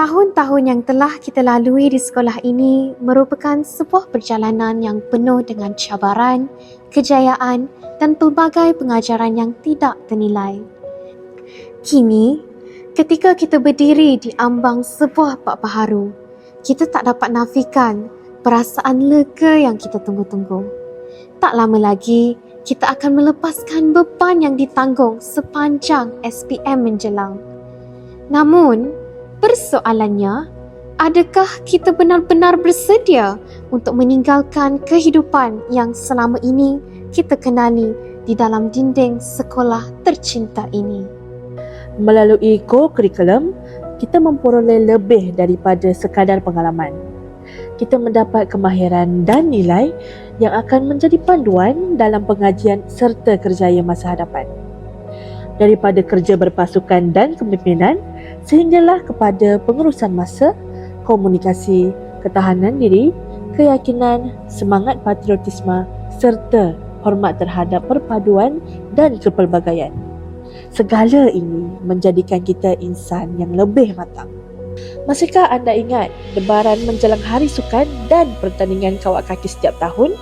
Tahun-tahun yang telah kita lalui di sekolah ini merupakan sebuah perjalanan yang penuh dengan cabaran, kejayaan dan pelbagai pengajaran yang tidak ternilai. Kini, ketika kita berdiri di ambang sebuah bab baharu, kita tak dapat nafikan perasaan lega yang kita tunggu-tunggu. Tak lama lagi, kita akan melepaskan beban yang ditanggung sepanjang SPM menjelang. Namun, persoalannya, adakah kita benar-benar bersedia untuk meninggalkan kehidupan yang selama ini kita kenali di dalam dinding sekolah tercinta ini? Melalui co-curriculum, kita memperoleh lebih daripada sekadar pengalaman. Kita mendapat kemahiran dan nilai yang akan menjadi panduan dalam pengajian serta kerjaya masa hadapan. Daripada kerja berpasukan dan kepimpinan, sehinggalah kepada pengurusan masa, komunikasi, ketahanan diri, keyakinan, semangat patriotisme serta hormat terhadap perpaduan dan kepelbagaian. Segala ini menjadikan kita insan yang lebih matang. Masihkah anda ingat debaran menjelang hari sukan dan pertandingan kawat kaki setiap tahun?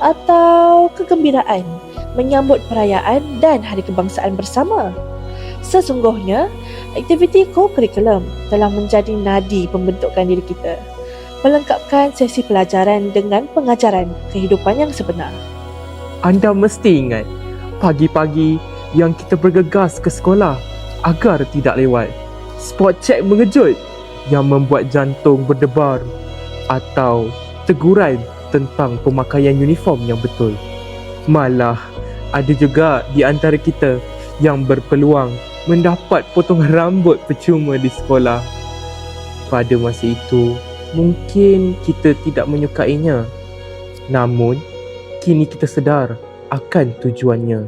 Atau kegembiraan menyambut perayaan dan hari kebangsaan bersama? Sesungguhnya, aktiviti co-curriculum telah menjadi nadi pembentukan diri kita, melengkapkan sesi pelajaran dengan pengajaran kehidupan yang sebenar. Anda mesti ingat, pagi-pagi yang kita bergegas ke sekolah agar tidak lewat. Spot check mengejut yang membuat jantung berdebar atau teguran tentang pemakaian uniform yang betul. Malah, ada juga di antara kita yang berpeluang mendapat potongan rambut percuma di sekolah. Pada masa itu, mungkin kita tidak menyukainya. Namun, kini kita sedar akan tujuannya.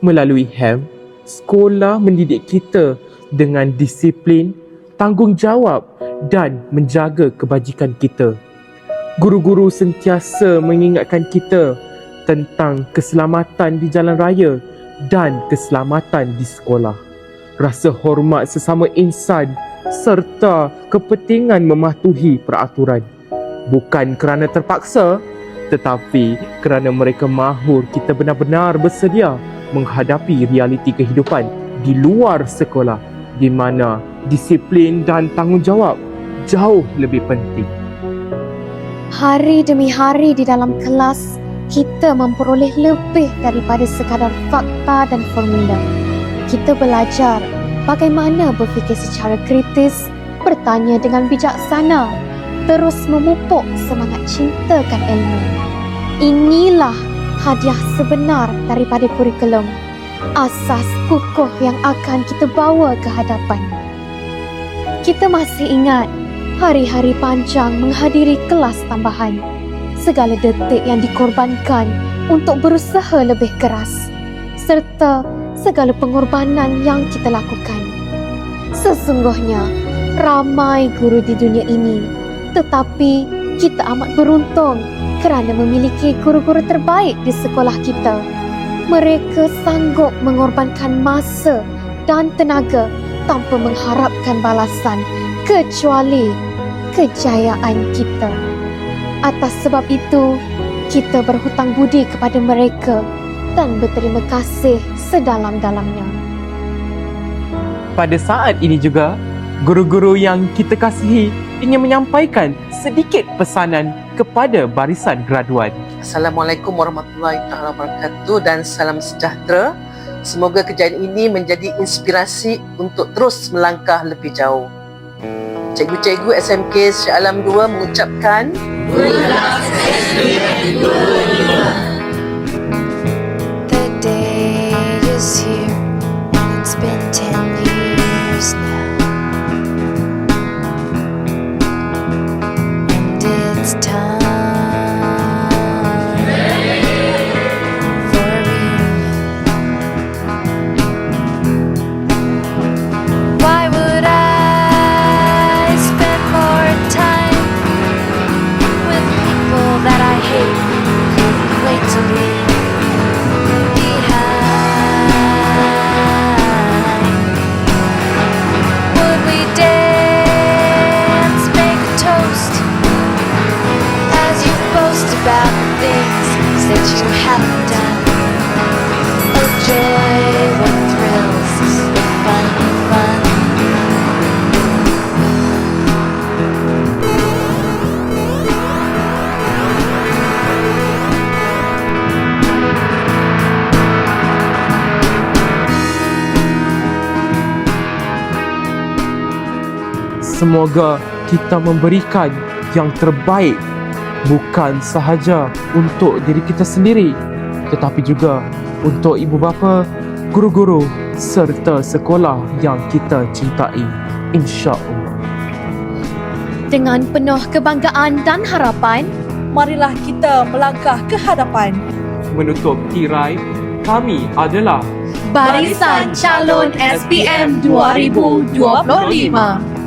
Melalui HEM, sekolah mendidik kita dengan disiplin, tanggungjawab dan menjaga kebajikan kita. Guru-guru sentiasa mengingatkan kita tentang keselamatan di jalan raya dan keselamatan di sekolah. Rasa hormat sesama insan serta kepentingan mematuhi peraturan. Bukan kerana terpaksa, tetapi kerana mereka mahur kita benar-benar bersedia menghadapi realiti kehidupan di luar sekolah di mana disiplin dan tanggungjawab jauh lebih penting. Hari demi hari di dalam kelas, kita memperoleh lebih daripada sekadar fakta dan formula. Kita belajar bagaimana berfikir secara kritis, bertanya dengan bijaksana, terus memupuk semangat cintakan ilmu. Inilah hadiah sebenar daripada kurikulum. Asas kukuh yang akan kita bawa ke hadapan. Kita masih ingat hari-hari panjang menghadiri kelas tambahan. Segala detik yang dikorbankan untuk berusaha lebih keras. Serta segala pengorbanan yang kita lakukan. Sesungguhnya, ramai guru di dunia ini. Tetapi kita amat beruntung kerana memiliki guru-guru terbaik di sekolah kita. Mereka sanggup mengorbankan masa dan tenaga tanpa mengharapkan balasan kecuali kejayaan kita. Atas sebab itu, kita berhutang budi kepada mereka dan berterima kasih sedalam-dalamnya. Pada saat ini juga, guru-guru yang kita kasihi ingin menyampaikan sedikit pesanan kepada barisan graduan. Assalamualaikum warahmatullahi taala wabarakatuh dan salam sejahtera. Semoga kejayaan ini menjadi inspirasi untuk terus melangkah lebih jauh. Cikgu-cikgu SMK Syah Alam 2 mengucapkan The Semoga kita memberikan yang terbaik bukan sahaja untuk diri kita sendiri tetapi juga untuk ibu bapa, guru-guru serta sekolah yang kita cintai. InsyaAllah. Dengan penuh kebanggaan dan harapan, Marilah kita melangkah ke hadapan. Menutup tirai, kami adalah Barisan Calon SPM 2025.